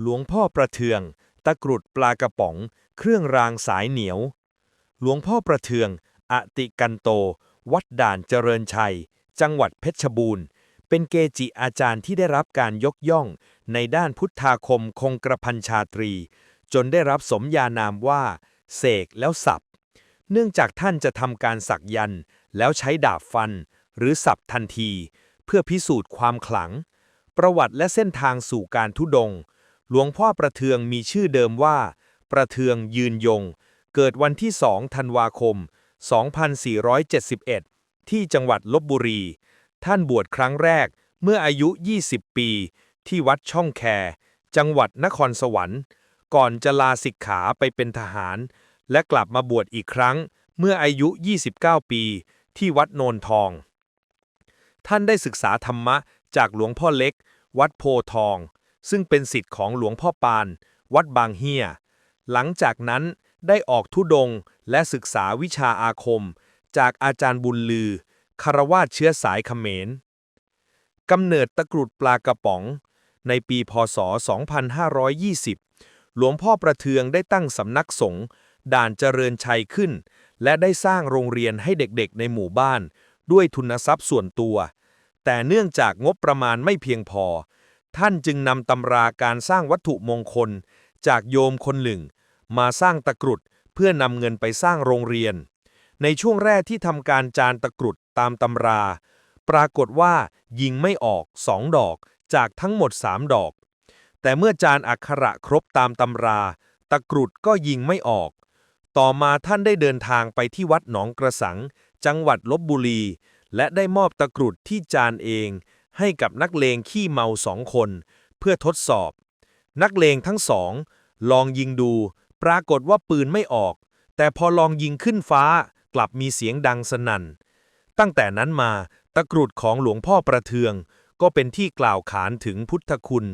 หลวงพ่อประเทือง ตะกรุดปลากระป๋อง เครื่องรางสายเหนียว หลวงพ่อประเทือง อติกันโต วัดด่านเจริญชัย จังหวัดเพชรบูรณ์ เป็นเกจิอาจารย์ที่ได้รับการยกย่อง ในด้านพุทธาคมคงกระพันชาตรี จนได้รับสมญานามว่า เสกแล้วสับ เนื่องจากท่านจะทำการสักยันต์แล้วใช้ดาบฟัน หรือสับทันที เพื่อพิสูจน์ความขลัง ประวัติและเส้นทางสู่การทุดง หลวงพ่อประเทืองมีชื่อเดิมว่า ประเทืองยืนยง เกิดวันที่ 2 ธันวาคม 2471 ที่จังหวัดลบบุรี ท่านบวชครั้งแรกเมื่ออายุ 20 ปี ที่วัดช่องแค จังหวัดนครสวรรค์ ก่อนจะลาสิกขาไปเป็นทหาร และกลับมาบวชอีกครั้งเมื่ออายุ 29 ปี ที่วัดโนนทอง ท่านได้ศึกษาธรรมะจากหลวงพ่อเล็ก วัดโพทอง ซึ่งเป็นสิทธิ์ของหลวงพ่อปาน วัดบางเฮีย หลังจากนั้นได้ออกทุดงค์และศึกษาวิชาอาคม จากอาจารย์บุญลือคารวาสเชื้อสายเขมรกำเนิดตะกรุดปลากระป๋อง ในปีพศ 2520 หลวงพ่อประเทืองได้ตั้งสำนักสงฆ์ด่านเจริญชัยขึ้น และได้สร้างโรงเรียนให้เด็กๆ ในหมู่บ้าน ด้วยทุนทรัพย์ส่วนตัว แต่เนื่องจากงบประมาณไม่เพียงพอ ท่านจึงนำตำราการสร้างวัตถุมงคล จากโยมคนหนึ่ง มาสร้างตะกรุดเพื่อนำเงินไปสร้างโรงเรียน ในช่วงแรกที่ทำการจานตะกรุดตามตำรา ปรากฏว่ายิงไม่ออกสองดอกจากทั้งหมดสามดอก แต่เมื่อจานอักขระครบตามตำรา ตะกรุดก็ยิงไม่ออก ต่อมาท่านได้เดินทางไปที่วัดหนองกระสัง จังหวัดลบบุรี และได้มอบตะกรุดที่จานเอง ให้กับนักเลงขี้เมาสองคน เพื่อทดสอบ นักเลงทั้งสอง ลองยิงดู ปรากฏว่าปืนไม่ออก แต่พอลองยิงขึ้นฟ้ากลับมีเสียงดังสนั่น ตั้งแต่นั้นมาตะกรุดของหลวงพ่อประเทือง ก็เป็นที่กล่าวขานถึงพุทธคุณ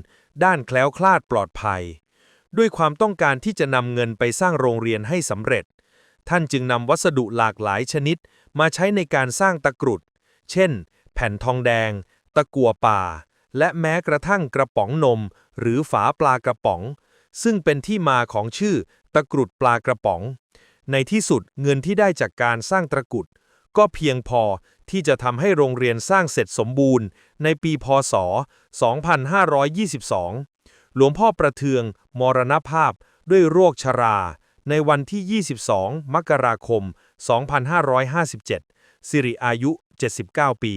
ด้านแคล้วคลาดปลอดภัย ด้วยความต้องการที่จะนำเงินไปสร้างโรงเรียนให้สำเร็จ ท่านจึงนำวัสดุหลากหลายชนิดมาใช้ในการสร้างตะกรุด เช่น แผ่นทองแดง ตะกั่วป่า และแม้กระทั่งกระป๋องนม หรือฝาปลากระป๋อง ซึ่งเป็นที่มาของชื่อตะกรุดปลากระป๋อง ในที่สุดเงินที่ได้จากการสร้างตะกรุด ก็เพียงพอที่จะทำให้โรงเรียนสร้างเสร็จสมบูรณ์ ในปีพศ 2522 หลวงพ่อประเทือง มรณภาพด้วยโรคชรา ในวันที่ 22 มกราคม 2557 สิริอายุ 79 ปี